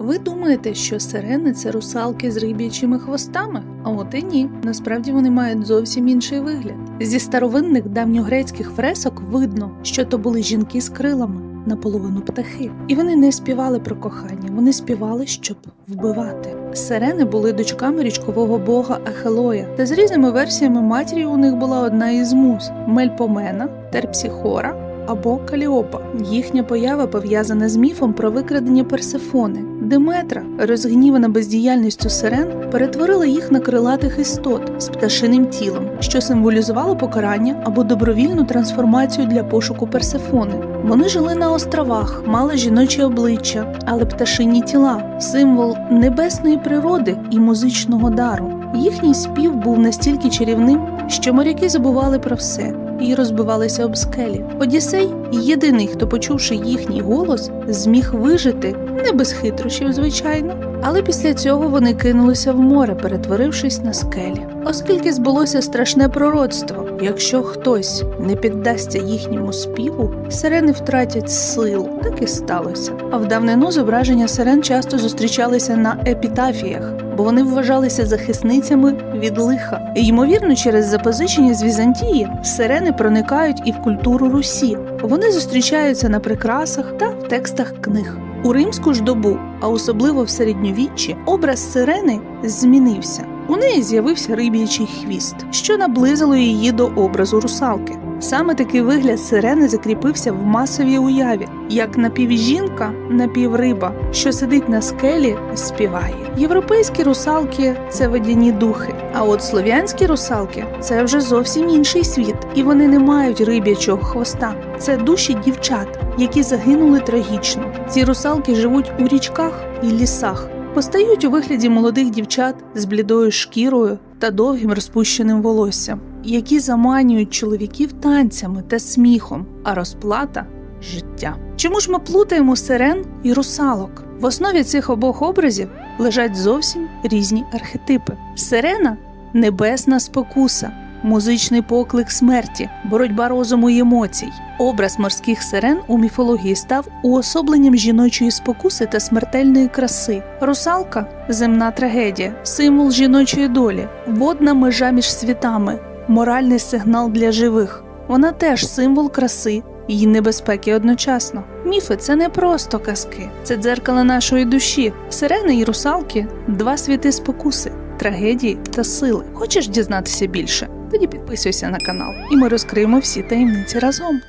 Ви думаєте, що сирени це русалки з риб'ячими хвостами? А от і ні. Насправді вони мають зовсім інший вигляд. Зі старовинних давньогрецьких фресок видно, що то були жінки з крилами, наполовину птахи. І вони не співали про кохання, вони співали, щоб вбивати. Сирени були дочками річкового бога Ахелоя, та з різними версіями матір'ю у них була одна із муз Мельпомена, Терпсіхора або Каліопа. Їхня поява пов'язана з міфом про викрадення Персефони. Деметра, розгнівана бездіяльністю сирен, перетворила їх на крилатих істот з пташиним тілом, що символізувало покарання або добровільну трансформацію для пошуку Персефони. Вони жили на островах, мали жіночі обличчя, але пташині тіла символ небесної природи і музичного дару. Їхній спів був настільки чарівним, що моряки забували про все і розбивалися об скелі. Одіссей єдиний, хто, почувши їхній голос, зміг вижити не без хитрощів, звичайно. Але після цього вони кинулися в море, перетворившись на скелі. Оскільки збулося страшне пророцтво, якщо хтось не піддасться їхньому співу, сирени втратять силу. Так і сталося. А в давнину зображення сирен часто зустрічалися на епітафіях, бо вони вважалися захисницями від лиха. І, ймовірно, через запозичення з Візантії сирени проникають і в культуру Русі. Вони зустрічаються на прикрасах та в текстах книг. У римську ж добу, а особливо в середньовіччі, образ сирени змінився. У неї з'явився риб'ячий хвіст, що наблизило її до образу русалки. Саме такий вигляд сирени закріпився в масовій уяві, як напівжінка, напівриба, що сидить на скелі співає. Європейські русалки це водяні духи, а от слов'янські русалки це вже зовсім інший світ, і вони не мають риб'ячого хвоста. Це душі дівчат, які загинули трагічно. Ці русалки живуть у річках і лісах. Постають у вигляді молодих дівчат з блідою шкірою та довгим розпущеним волоссям, які заманюють чоловіків танцями та сміхом, а розплата життя. Чому ж ми плутаємо сирен і русалок? В основі цих обох образів лежать зовсім різні архетипи. Сирена небесна спокуса, музичний поклик смерті, боротьба розуму і емоцій. Образ морських сирен у міфології став уособленням жіночої спокуси та смертельної краси. Русалка земна трагедія, символ жіночої долі, водна межа між світами, моральний сигнал для живих. Вона теж символ краси і небезпеки одночасно. Міфи це не просто казки, це дзеркало нашої душі. Сирени і русалки два світи спокуси, трагедії та сили. Хочеш дізнатися більше? Тоді підписуйся на канал, і ми розкриємо всі таємниці разом.